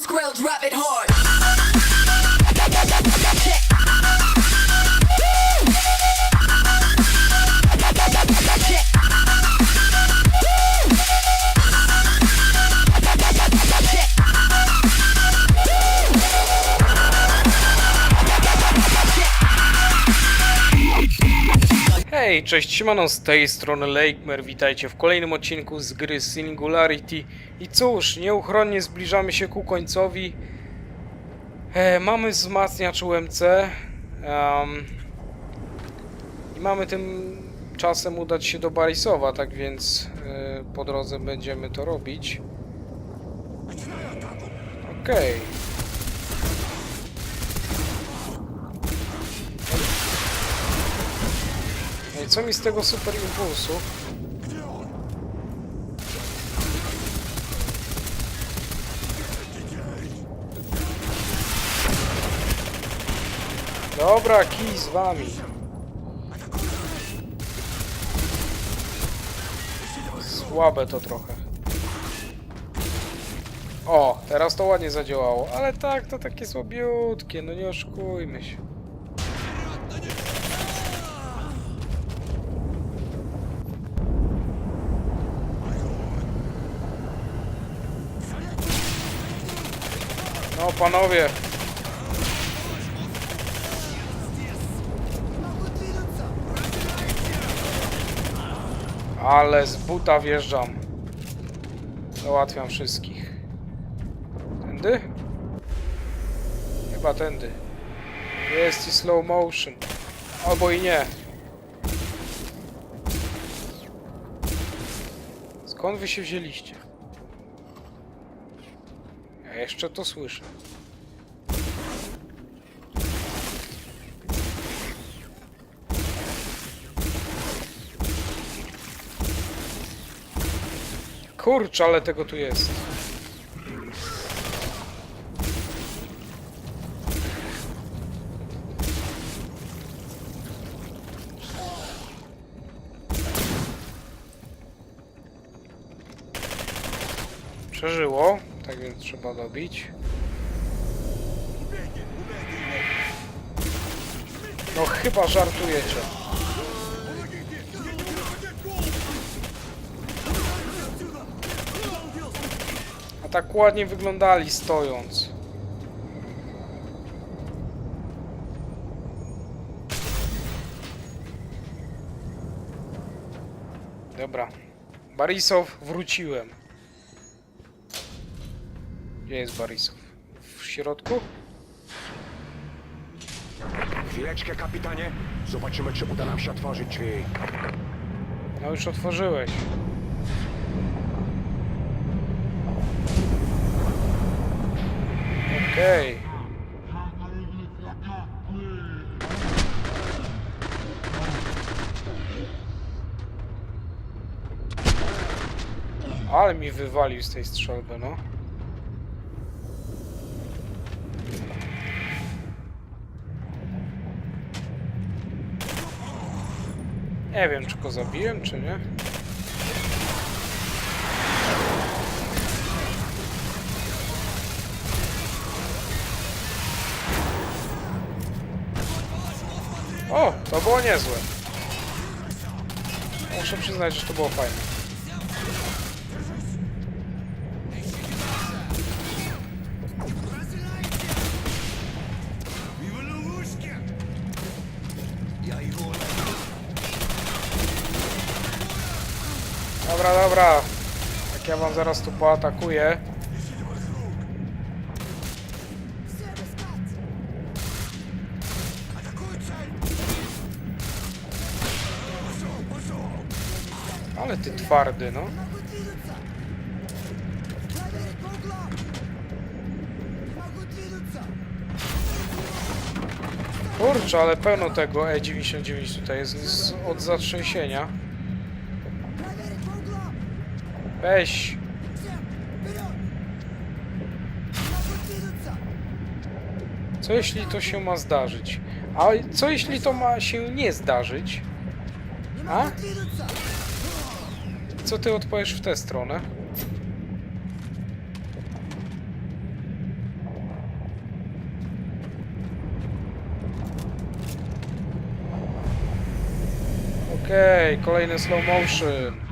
Skrill, drop it hard. Hej, cześć, siemano, z tej strony Lakemer, witajcie w kolejnym odcinku z gry Singularity. I cóż, nieuchronnie zbliżamy się ku końcowi. E, Mamy wzmacniacz UMC em, i mamy tym czasem udać się do Barisowa, tak więc e, po drodze będziemy to robić. Okej. No co mi z tego super impulsu? Dobra, kij z wami. Słabe to trochę. O, teraz to ładnie zadziałało, ale tak, to takie słabiutkie, no nie oszukujmy się. No panowie. Ale z buta wjeżdżam. Załatwiam wszystkich. Tędy? Chyba tędy. Jest i slow motion. Albo i nie. Skąd wy się wzięliście? Jeszcze to słyszę. Kurczę, ale tego tu jest. Trzeba dobić. No chyba żartujecie. A tak ładnie wyglądali stojąc. Dobra. Barisow, wróciłem. Gdzie jest Barisow? W środku? Chwileczkę, kapitanie. Zobaczymy, czy uda nam się otworzyć drzwi. No już otworzyłeś. Okej. Ale mi wywalił z tej strzelby, no. Nie wiem, czy go zabiłem, czy nie. O, to było niezłe. Muszę przyznać, że to było fajne. Dobra. Jak ja wam zaraz tu poatakuję. Ale ty twardy, no. Kurczę, ale pełno tego E99 tutaj jest od zatrzęsienia. Weź. Co jeśli to się ma zdarzyć? A co jeśli to ma się nie zdarzyć? A? Co ty odpowiesz w tę stronę? Okej, okay, kolejny slow motion.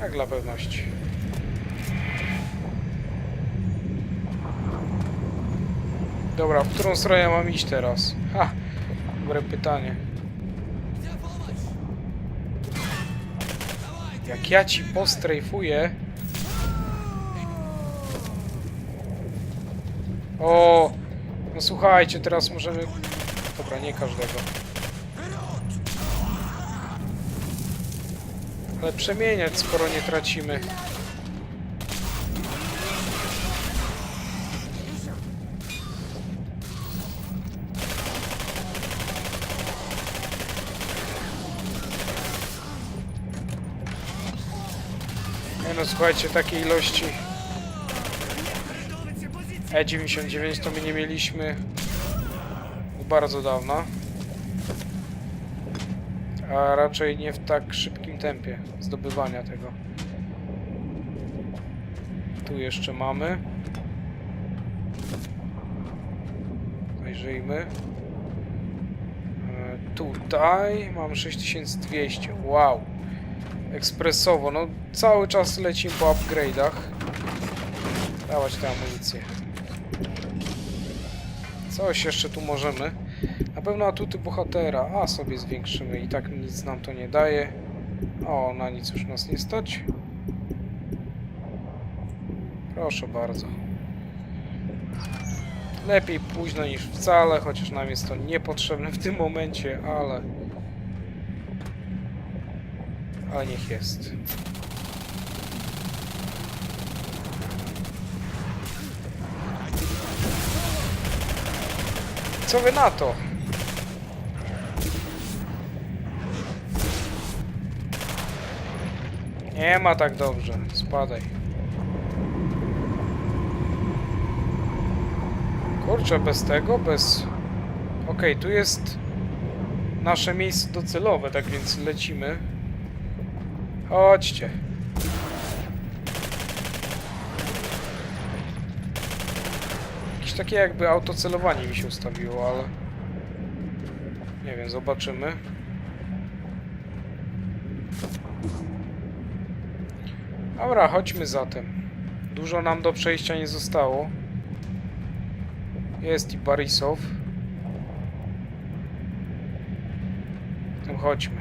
Tak, dla pewności. Dobra, w którą stronę mam iść teraz? Ha! Dobre pytanie. Jak ja ci postrajfuję... O! No słuchajcie, teraz możemy... Dobra, nie każdego. Ale przemieniać, skoro nie tracimy. Nie no, słuchajcie, takiej ilości E99 to my nie mieliśmy bardzo dawna. A raczej nie w tak szybkim tempie zdobywania tego. Tu jeszcze mamy. Zajrzyjmy. E, Tutaj mam 6200. Wow. Ekspresowo. No cały czas lecimy po upgrade'ach. Dawać tę amunicję. Coś jeszcze tu możemy. Na pewno atuty bohatera. A sobie zwiększymy i tak nic nam to nie daje. O, na nic już nas nie stać. Proszę bardzo. Lepiej późno niż wcale, chociaż nam jest to niepotrzebne w tym momencie, ale... Ale niech jest. Co wy na to? Nie ma tak dobrze. Spadaj. Kurczę, bez tego, bez... Okej, tu jest nasze miejsce docelowe, tak więc lecimy. Chodźcie. Jakieś takie jakby autocelowanie mi się ustawiło, ale... Nie wiem, zobaczymy. Dobra, chodźmy zatem. Dużo nam do przejścia nie zostało. Jest i Barisow. Zatem chodźmy.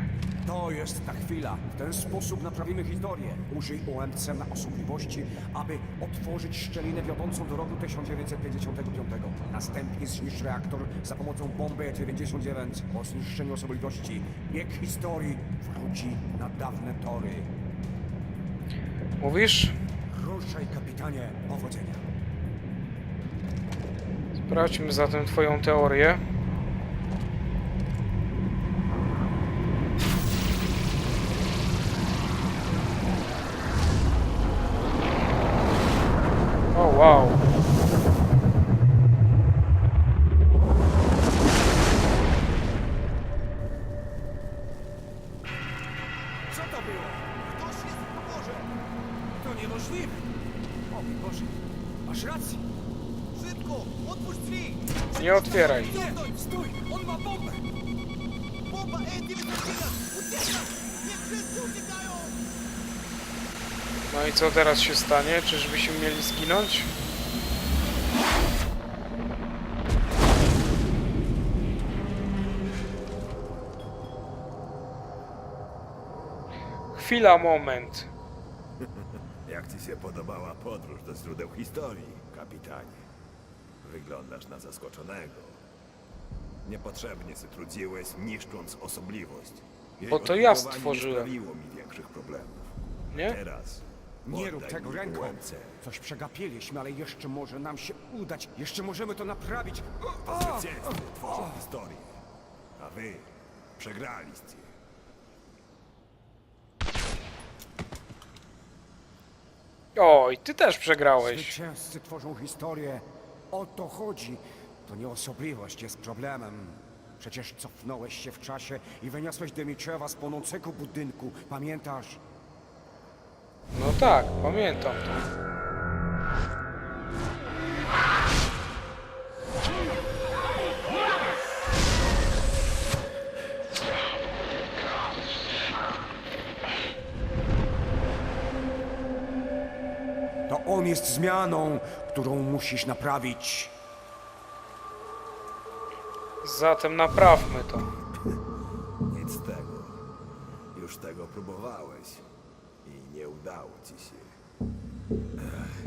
To jest ta chwila. W ten sposób naprawimy historię. Użyj OMC na osobliwości, aby otworzyć szczelinę wiodącą do roku 1955. Następnie zniszcz reaktor za pomocą bomby E-99. Po zniszczeniu osobliwości bieg historii wróci na dawne tory. Mówisz? Ruszaj, kapitanie. Powodzenia. Sprawdźmy zatem twoją teorię. O, wow. Niemożliwe. O mój Boże. Masz rację. Szybko! Otwórz drzwi! Nie otwieraj. Nie, stój. On ma bombę. Bomba E-99! Ucieka! Wszyscy uciekają! No i co teraz się stanie? Czyżbyśmy mieli zginąć? Chwila, moment. Ci się podobała podróż do źródeł historii, kapitanie? Wyglądasz na zaskoczonego. Niepotrzebnie się trudziłeś, niszcząc osobliwość. Jej Bo to ja stworzyłem. Nie sprawiło mi większych problemów. Nie? Teraz Nie rób oddaj tego mi ręką. UMC. Coś przegapiliśmy, ale jeszcze może nam się udać. Jeszcze możemy to naprawić. To zwycięstwo tworzy historię. A wy przegraliście. Oj, ty też przegrałeś. Zwycięzcy tworzą historię. O to chodzi. To nie osobliwość jest problemem. Przecież cofnąłeś się w czasie i wyniosłeś Demitrewa z płonącego budynku. Pamiętasz? No tak, pamiętam to. On jest zmianą, którą musisz naprawić. Zatem naprawmy to. Nic z tego. Już tego próbowałeś i nie udało ci się. Ech.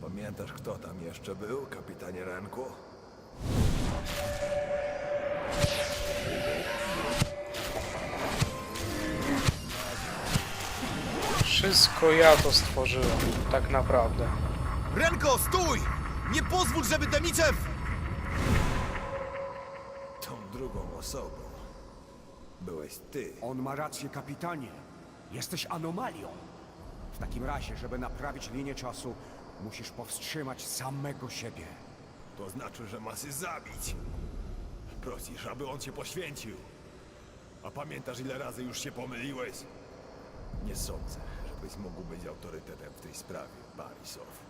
Pamiętasz, kto tam jeszcze był, kapitanie Renku? Wszystko ja to stworzyłem, tak naprawdę. Renko, stój! Nie pozwól, żeby Demiczew... Tą drugą osobą byłeś ty. On ma rację, kapitanie. Jesteś anomalią. W takim razie, żeby naprawić linię czasu, musisz powstrzymać samego siebie. To znaczy, że masz się zabić. Prosisz, aby on cię poświęcił. A pamiętasz, ile razy już się pomyliłeś? Nie sądzę, żebyś mógł być autorytetem w tej sprawie, Barisow.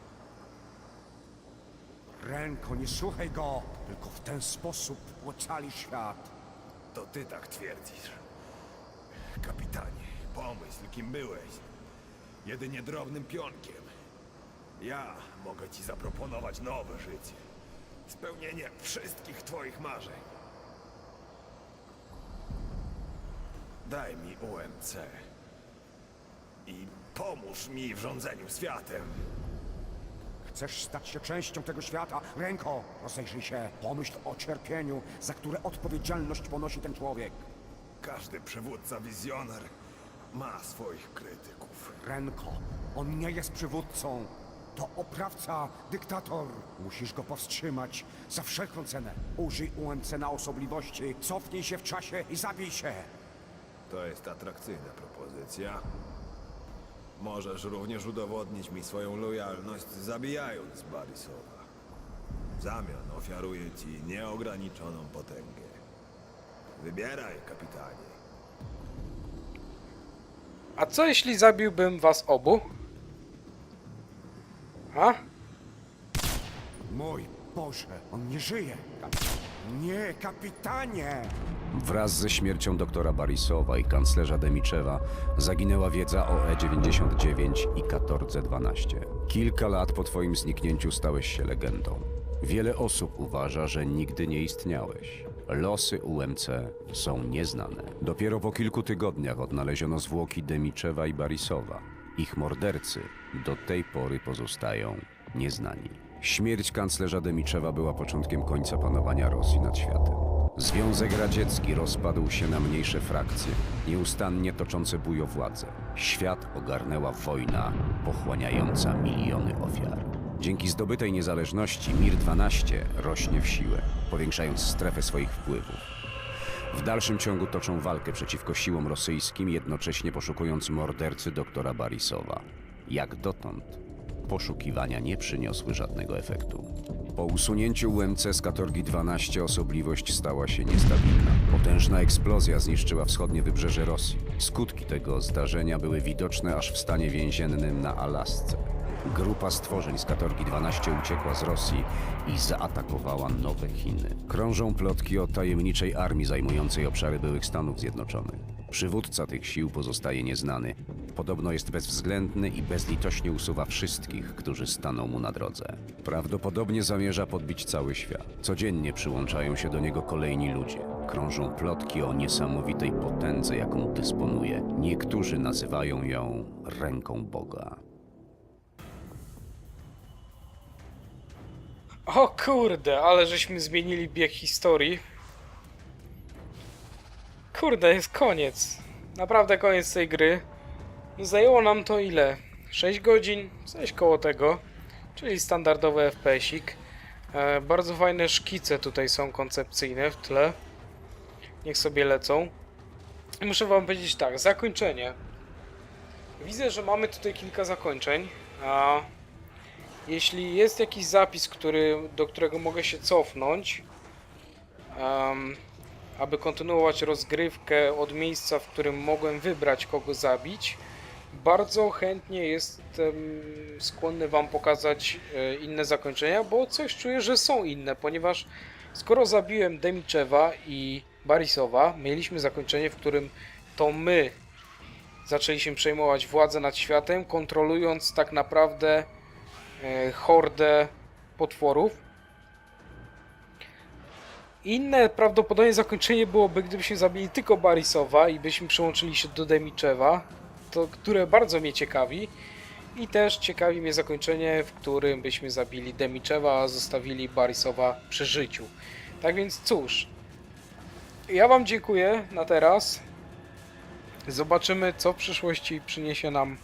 Ręko, nie słuchaj go! Tylko w ten sposób ocali świat. To ty tak twierdzisz. Kapitanie, pomyśl, kim byłeś. Jedynie drobnym pionkiem. Ja mogę ci zaproponować nowe życie. Spełnienie wszystkich twoich marzeń. Daj mi UMC. I pomóż mi w rządzeniu światem. Chcesz stać się częścią tego świata? Ręko, rozejrzyj się. Pomyśl o cierpieniu, za które odpowiedzialność ponosi ten człowiek. Każdy przywódca wizjoner ma swoich krytyków. Renko, on nie jest przywódcą. To oprawca, dyktator. Musisz go powstrzymać za wszelką cenę. Użyj UMC na osobliwości, cofnij się w czasie i zabij się. To jest atrakcyjna propozycja. Możesz również udowodnić mi swoją lojalność, zabijając Barisowa. W zamian ofiaruję ci nieograniczoną potęgę. Wybieraj, kapitanie. A co jeśli zabiłbym was obu? A? Mój Boże, on nie żyje. Nie, kapitanie! Wraz ze śmiercią doktora Barisowa i kanclerza Demiczewa zaginęła wiedza o E99 i 1412. Kilka lat po twoim zniknięciu stałeś się legendą. Wiele osób uważa, że nigdy nie istniałeś. Losy UMC są nieznane. Dopiero po kilku tygodniach odnaleziono zwłoki Demiczewa i Barisowa. Ich mordercy do tej pory pozostają nieznani. Śmierć kanclerza Demiczewa była początkiem końca panowania Rosji nad światem. Związek Radziecki rozpadł się na mniejsze frakcje, nieustannie toczące bój o władzę. Świat ogarnęła wojna pochłaniająca miliony ofiar. Dzięki zdobytej niezależności Mir-12 rośnie w siłę, powiększając strefę swoich wpływów. W dalszym ciągu toczą walkę przeciwko siłom rosyjskim, jednocześnie poszukując mordercy doktora Barisowa. Jak dotąd poszukiwania nie przyniosły żadnego efektu. Po usunięciu UMC z Katorgi 12 osobliwość stała się niestabilna. Potężna eksplozja zniszczyła wschodnie wybrzeże Rosji. Skutki tego zdarzenia były widoczne aż w stanie więziennym na Alasce. Grupa stworzeń z Katorgi 12 uciekła z Rosji i zaatakowała nowe Chiny. Krążą plotki o tajemniczej armii zajmującej obszary byłych Stanów Zjednoczonych. Przywódca tych sił pozostaje nieznany. Podobno jest bezwzględny i bezlitośnie usuwa wszystkich, którzy staną mu na drodze. Prawdopodobnie zamierza podbić cały świat. Codziennie przyłączają się do niego kolejni ludzie. Krążą plotki o niesamowitej potędze, jaką dysponuje. Niektórzy nazywają ją ręką Boga. O kurde, ale żeśmy zmienili bieg historii. Kurde, jest koniec. Naprawdę koniec tej gry. Zajęło nam to ile? 6 godzin? Coś koło tego. Czyli standardowy FPS-ik. E, bardzo fajne szkice tutaj są koncepcyjne w tle. Niech sobie lecą. I muszę wam powiedzieć tak, zakończenie. Widzę, że mamy tutaj kilka zakończeń. A jeśli jest jakiś zapis, który, do którego mogę się cofnąć, em, aby kontynuować rozgrywkę od miejsca, w którym mogłem wybrać kogo zabić, bardzo chętnie jestem skłonny Wam pokazać e, inne zakończenia, bo coś czuję, że są inne, ponieważ skoro zabiłem Demiczewa i Barisowa, mieliśmy zakończenie, w którym to my zaczęliśmy przejmować władzę nad światem, kontrolując tak naprawdę e, hordę potworów. Inne prawdopodobnie zakończenie byłoby, gdybyśmy zabili tylko Barisowa i byśmy przyłączyli się do Demiczewa, to, które bardzo mnie ciekawi. I też ciekawi mnie zakończenie, w którym byśmy zabili Demiczewa, a zostawili Barisowa przy życiu. Tak więc cóż, ja Wam dziękuję na teraz. Zobaczymy, co w przyszłości przyniesie nam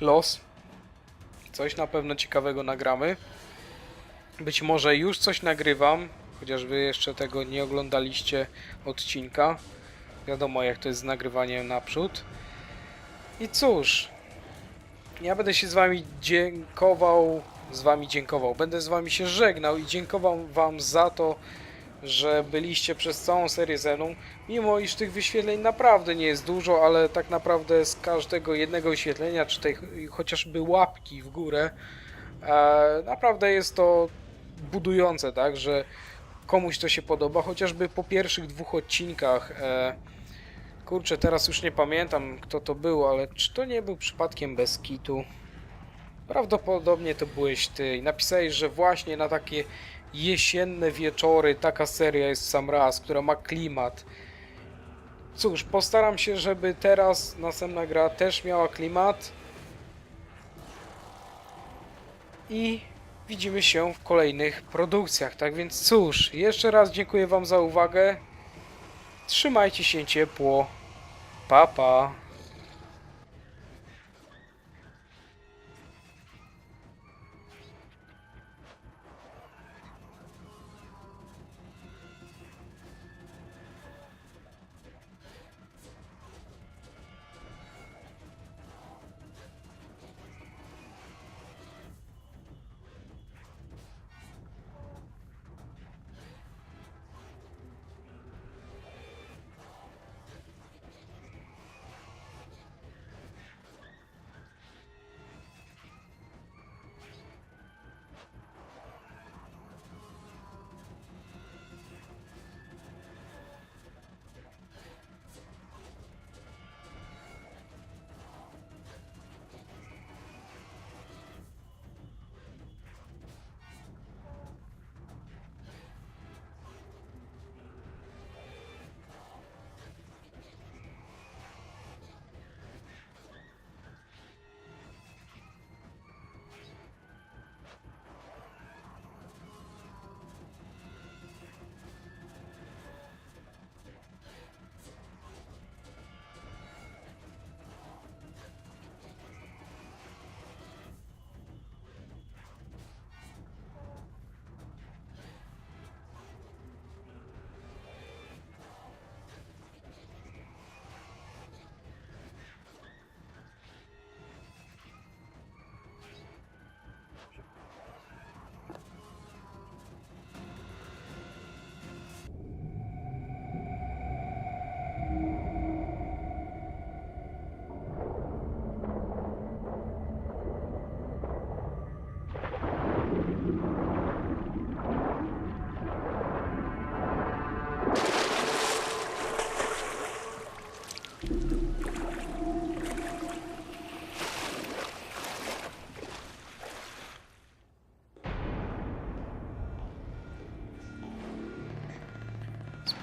los. Coś na pewno ciekawego nagramy. Być może już coś nagrywam, chociaż Wy jeszcze tego nie oglądaliście odcinka. Wiadomo, jak to jest z nagrywaniem naprzód. I cóż, ja będę się z Wami dziękował, z Wami dziękował, będę z Wami się żegnał i dziękował Wam za to, że byliście przez całą serię ze mną, mimo iż tych wyświetleń naprawdę nie jest dużo, ale tak naprawdę z każdego jednego wyświetlenia, czy tej chociażby łapki w górę, e, naprawdę jest to budujące, tak, że komuś to się podoba, chociażby po pierwszych dwóch odcinkach, e, kurczę, teraz już nie pamiętam kto to był, ale czy to nie był przypadkiem bez kitu? Prawdopodobnie to byłeś ty i napisałeś, że właśnie na takie jesienne wieczory taka seria jest sam raz, która ma klimat. Cóż, postaram się, żeby teraz następna gra też miała klimat. I widzimy się w kolejnych produkcjach. Tak więc cóż, jeszcze raz dziękuję Wam za uwagę. Trzymajcie się ciepło. Pa pa.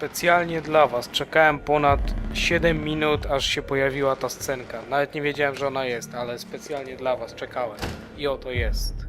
Specjalnie dla Was czekałem ponad 7 minut, aż się pojawiła ta scenka. Nawet nie wiedziałem, że ona jest, ale specjalnie dla Was czekałem. I oto jest.